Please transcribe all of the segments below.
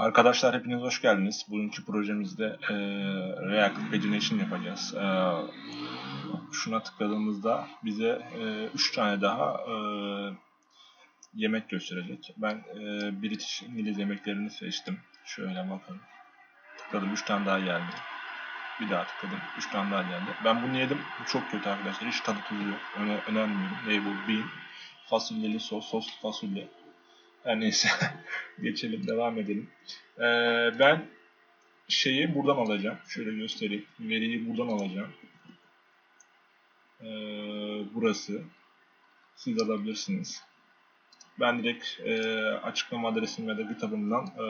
Arkadaşlar hepiniz hoş geldiniz. Bugünkü projemizde e, React Pagination yapacağız. E, şuna tıkladığımızda bize 3 tane daha e, yemek gösterecek. Ben e, British İngiliz yemeklerini seçtim. Şöyle bakın. Tıkladım 3 tane daha geldi. Bir daha tıkladım 3 tane daha geldi. Ben bunu yedim. Çok kötü arkadaşlar. Hiç tadı tuzu yok. Öne, önermiyorum. Ne bu? Bean. Fasulyeli sos, sos fasulye. Her neyse geçelim devam edelim. Ee, ben şeyi buradan alacağım. Şöyle göstereyim. Veriyi buradan alacağım. Ee, burası. Siz alabilirsiniz. Ben direkt e, açıklama adresim ya da GitHub'ımdan e,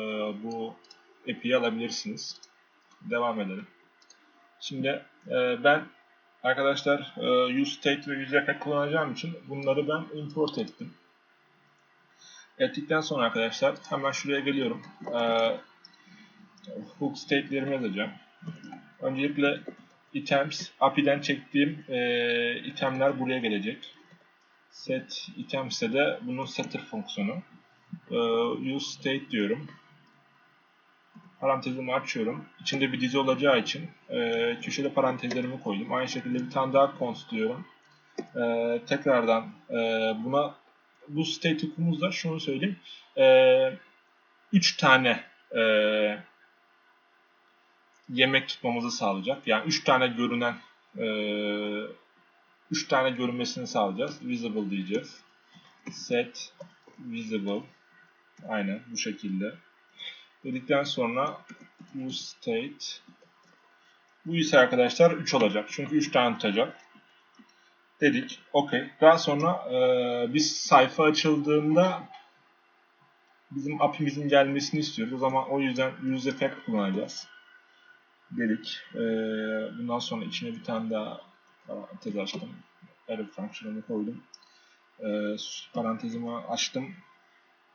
bu API'yi alabilirsiniz. Devam edelim. Şimdi e, ben arkadaşlar e, useState ve useEffect kullanacağım için bunları ben import ettim ettikten sonra arkadaşlar hemen şuraya geliyorum. Ee, hook state'lerimi yazacağım. Öncelikle items, API'den çektiğim e, itemler buraya gelecek. Set items'e de bunun setter fonksiyonu. Ee, use state diyorum. Parantezimi açıyorum. İçinde bir dizi olacağı için e, köşede parantezlerimi koydum. Aynı şekilde bir tane daha const diyorum. E, tekrardan e, buna bu state hookumuzda şunu söyleyeyim. 3 e, tane e, yemek tutmamızı sağlayacak. Yani 3 tane görünen 3 e, tane görünmesini sağlayacağız. Visible diyeceğiz. Set visible aynen bu şekilde. Dedikten sonra use state bu ise arkadaşlar 3 olacak. Çünkü 3 tane tutacak dedik. Okey. Daha sonra e, biz sayfa açıldığında bizim API'mizin gelmesini istiyoruz. O zaman o yüzden use effect kullanacağız. Dedik. E, bundan sonra içine bir tane daha parantez açtım. Arrow fonksiyonunu koydum. E, parantezimi açtım.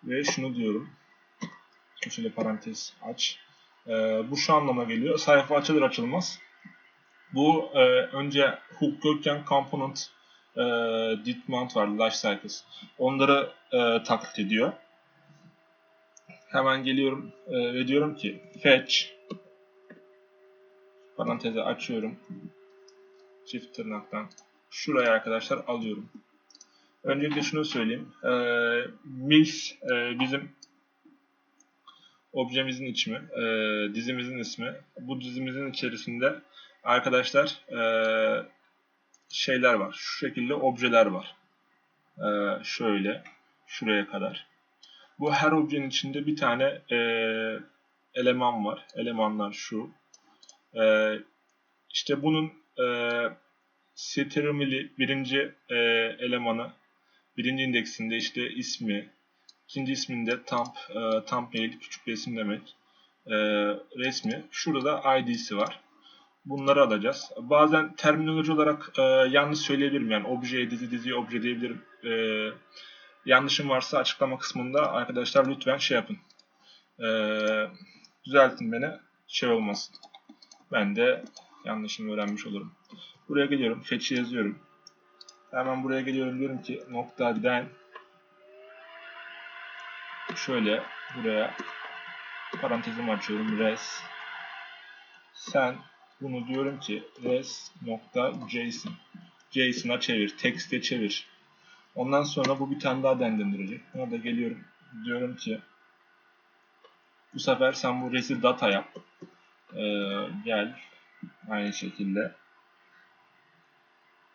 Ve şunu diyorum. Köşeli parantez aç. E, bu şu anlama geliyor. Sayfa açılır açılmaz. Bu e, önce hook yokken component e, did mount var, life cycles. Onları e, taklit ediyor. Hemen geliyorum e, ve diyorum ki fetch parantezi açıyorum. Çift tırnaktan. Şuraya arkadaşlar alıyorum. Öncelikle şunu söyleyeyim. E, mills e, bizim objemizin ismi, e, dizimizin ismi. Bu dizimizin içerisinde arkadaşlar e, şeyler var. Şu şekilde objeler var. Ee, şöyle şuraya kadar. Bu her objenin içinde bir tane e, eleman var. Elemanlar şu. E, işte bunun e, Ctrl birinci e, elemanı birinci indeksinde işte ismi, ikinci isminde thumb, e, thumbnail küçük resim demek. E, resmi. Şurada da ID'si var bunları alacağız. Bazen terminoloji olarak e, yanlış söyleyebilirim. Yani obje, dizi, dizi, obje diyebilirim. E, yanlışım varsa açıklama kısmında arkadaşlar lütfen şey yapın. E, düzeltin beni. Şey olmasın. Ben de yanlışımı öğrenmiş olurum. Buraya geliyorum. Fetch'i yazıyorum. Hemen buraya geliyorum. Diyorum ki nokta den şöyle buraya parantezimi açıyorum. Res sen bunu diyorum ki res.json JSON'a çevir, text'e çevir. Ondan sonra bu bir tane daha dendirecek. Buna da geliyorum. Diyorum ki bu sefer sen bu resi data yap. Ee, gel aynı şekilde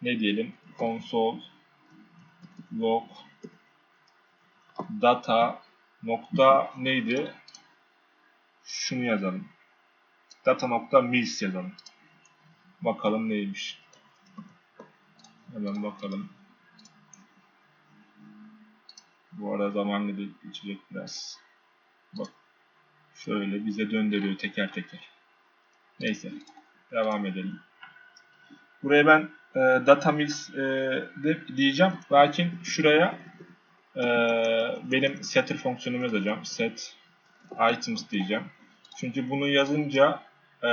ne diyelim console log data nokta neydi şunu yazalım data.mils yazalım. Bakalım neymiş. Hemen bakalım. Bu arada zaman geçecek biraz. Bak. Şöyle bize döndürüyor teker teker. Neyse. Devam edelim. Buraya ben e, datamils e, de diyeceğim. Lakin şuraya e, benim setter fonksiyonumu yazacağım. Set items diyeceğim. Çünkü bunu yazınca e,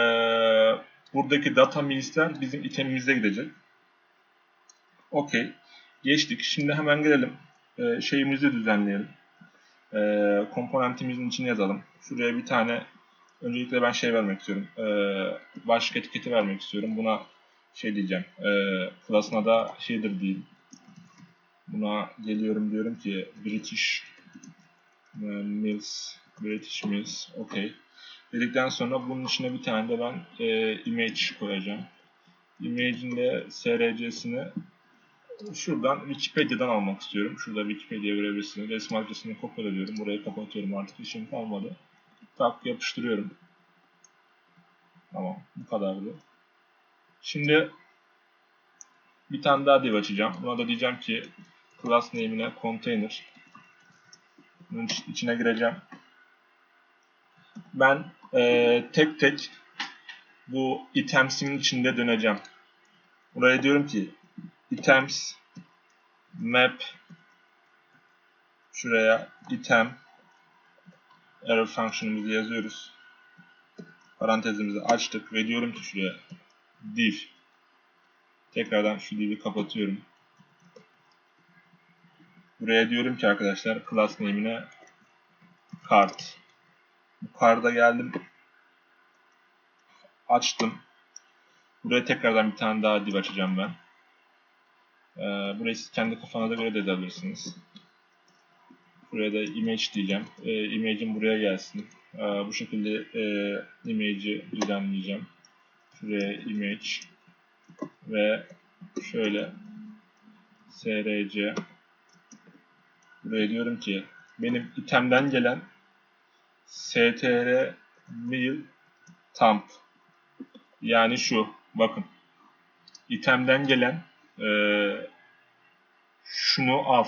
buradaki data milisler bizim itemimize gidecek. Okey. Geçtik. Şimdi hemen gelelim. E, şeyimizi düzenleyelim. e, komponentimizin içine yazalım. Şuraya bir tane öncelikle ben şey vermek istiyorum. E, başlık etiketi vermek istiyorum. Buna şey diyeceğim. E, klasına da şeydir diyeyim. Buna geliyorum diyorum ki British e, Mills British Mills okey. Dedikten sonra bunun içine bir tane de ben e, image koyacağım. Image'in de src'sini şuradan Wikipedia'dan almak istiyorum. Şurada Wikipedia görebilirsiniz. Resim adresini kopyalıyorum. Burayı kapatıyorum artık işim kalmadı. Tak yapıştırıyorum. Tamam bu kadardı. Şimdi bir tane daha div açacağım. Buna da diyeceğim ki class name'ine container. Bunun içine gireceğim. Ben e, tek tek bu items'imin içinde döneceğim. Buraya diyorum ki items map şuraya item arrow function'ımızı yazıyoruz. Parantezimizi açtık ve diyorum ki şuraya div tekrardan şu div'i kapatıyorum. Buraya diyorum ki arkadaşlar class name'ine card. Bu card'a geldim. Açtım. Buraya tekrardan bir tane daha div açacağım ben. Ee, burayı siz kendi kafanıza göre de edebilirsiniz. Buraya da image diyeceğim. Ee, image'im buraya gelsin. Ee, bu şekilde e, image'i düzenleyeceğim. Şuraya image ve şöyle src buraya diyorum ki benim itemden gelen str mail tamp. Yani şu bakın. İtemden gelen e, şunu al.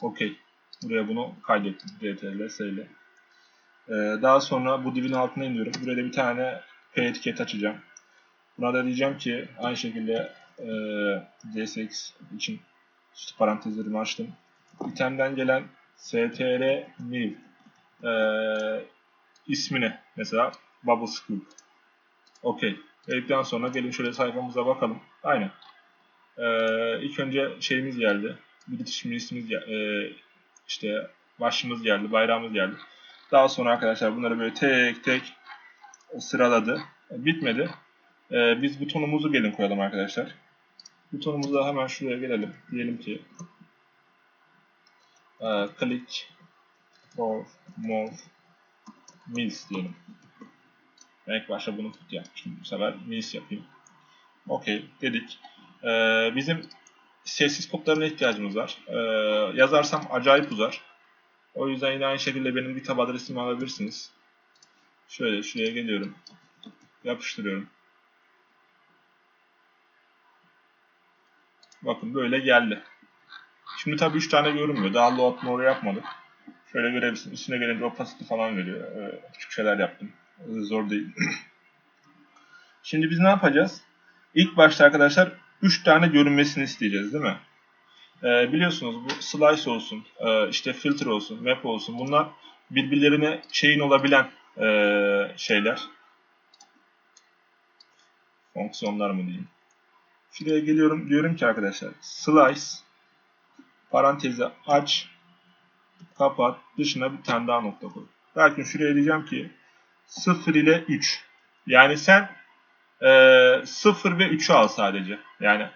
Okey. Buraya bunu kaydettim. Ctrl s ile e, daha sonra bu divin altına iniyorum. Buraya da bir tane p etiket açacağım. Buna da diyeceğim ki aynı şekilde e, csx için parantezlerimi açtım. İtemden gelen str mail e, ismini mesela bubble scoop. Okey. Dedikten sonra gelin şöyle sayfamıza bakalım. Aynen. Ee, ilk önce şeyimiz geldi. British Mills'imiz e, işte başımız geldi bayrağımız geldi. Daha sonra arkadaşlar bunları böyle tek tek sıraladı. Bitmedi. Ee, biz butonumuzu gelin koyalım arkadaşlar. Butonumuza hemen şuraya gelelim. Diyelim ki e, click for more mills diyelim. Ben ilk başta bunu put yapmıştım. Bu sefer mills yapayım. Okey dedik. Ee, bizim sessiz kodlarına ihtiyacımız var. Ee, yazarsam acayip uzar. O yüzden yine aynı şekilde benim GitHub adresimi alabilirsiniz. Şöyle şuraya geliyorum. Yapıştırıyorum. Bakın böyle geldi. Şimdi tabii 3 tane görünmüyor. Daha load more yapmadık. Şöyle görebilirsiniz. Üstüne gelince opacity falan veriyor. Ee, küçük şeyler yaptım. Ee, zor değil. Şimdi biz ne yapacağız? İlk başta arkadaşlar 3 tane görünmesini isteyeceğiz değil mi? Ee, biliyorsunuz bu slice olsun, e, işte filter olsun, map olsun. Bunlar birbirlerine chain olabilen e, şeyler. Fonksiyonlar mı diyeyim. Şuraya geliyorum. Diyorum ki arkadaşlar slice parantezi aç kapat dışına bir tane daha nokta koy. Belki şuraya diyeceğim ki 0 ile 3. Yani sen e, 0 ve 3'ü al sadece. Yani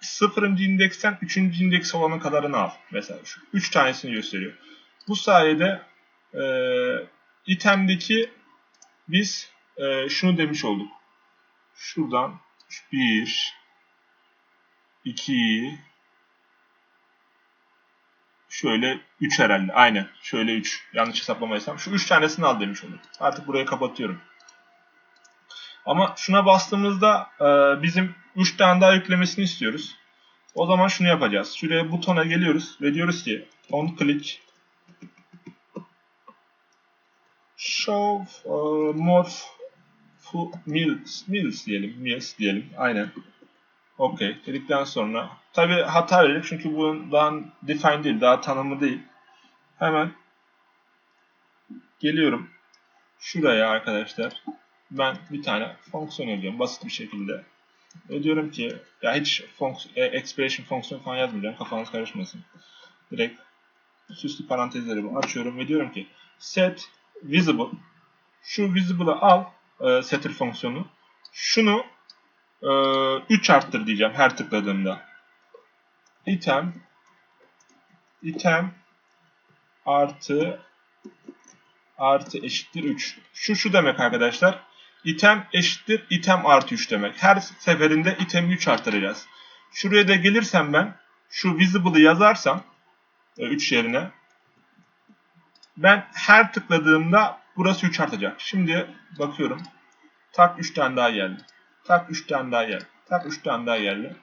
0. indeksten 3. indeks olanın kadarını al. Mesela şu 3 tanesini gösteriyor. Bu sayede e, itemdeki biz e, şunu demiş olduk. Şuradan 1 2 şöyle 3 herhalde. Aynen. Şöyle 3. Yanlış hesaplamaysam. Şu 3 tanesini al demiş olur. Artık burayı kapatıyorum. Ama şuna bastığımızda e, bizim 3 tane daha yüklemesini istiyoruz. O zaman şunu yapacağız. Şuraya butona geliyoruz ve diyoruz ki on click show uh, more mills, mills diyelim. Mills diyelim. Aynen. Okey dedikten sonra tabi hata verecek çünkü bu daha define değil, daha tanımlı değil. Hemen geliyorum şuraya arkadaşlar. Ben bir tane fonksiyon yazıyorum basit bir şekilde. Ve diyorum ki ya hiç fonks e, expression fonksiyon falan yazmayacağım kafanız karışmasın. Direkt süslü parantezleri açıyorum ve diyorum ki set visible şu visible'ı al e, setter fonksiyonu. Şunu e, 3 arttır diyeceğim her tıkladığımda. İtem item artı artı eşittir 3. Şu şu demek arkadaşlar. item eşittir item artı 3 demek. Her seferinde itemi 3 arttıracağız. Şuraya da gelirsem ben şu visible'ı yazarsam 3 yerine ben her tıkladığımda burası 3 artacak. Şimdi bakıyorum. Tak 3 tane daha geldi. Tak 3 tane daha geldi. Tak 3 tane daha geldi.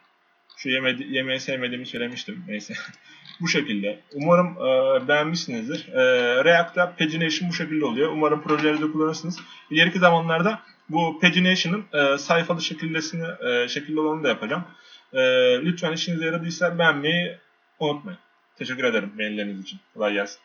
Şu yemedi, yemeği sevmediğimi söylemiştim. Neyse. bu şekilde. Umarım e, beğenmişsinizdir. E, React'ta pagination bu şekilde oluyor. Umarım projelerde kullanırsınız. İleriki zamanlarda bu pagination'ın e, sayfalı şekildesini, e, şekilde olanı da yapacağım. E, lütfen işinize yaradıysa beğenmeyi unutmayın. Teşekkür ederim beğenileriniz için. Kolay gelsin.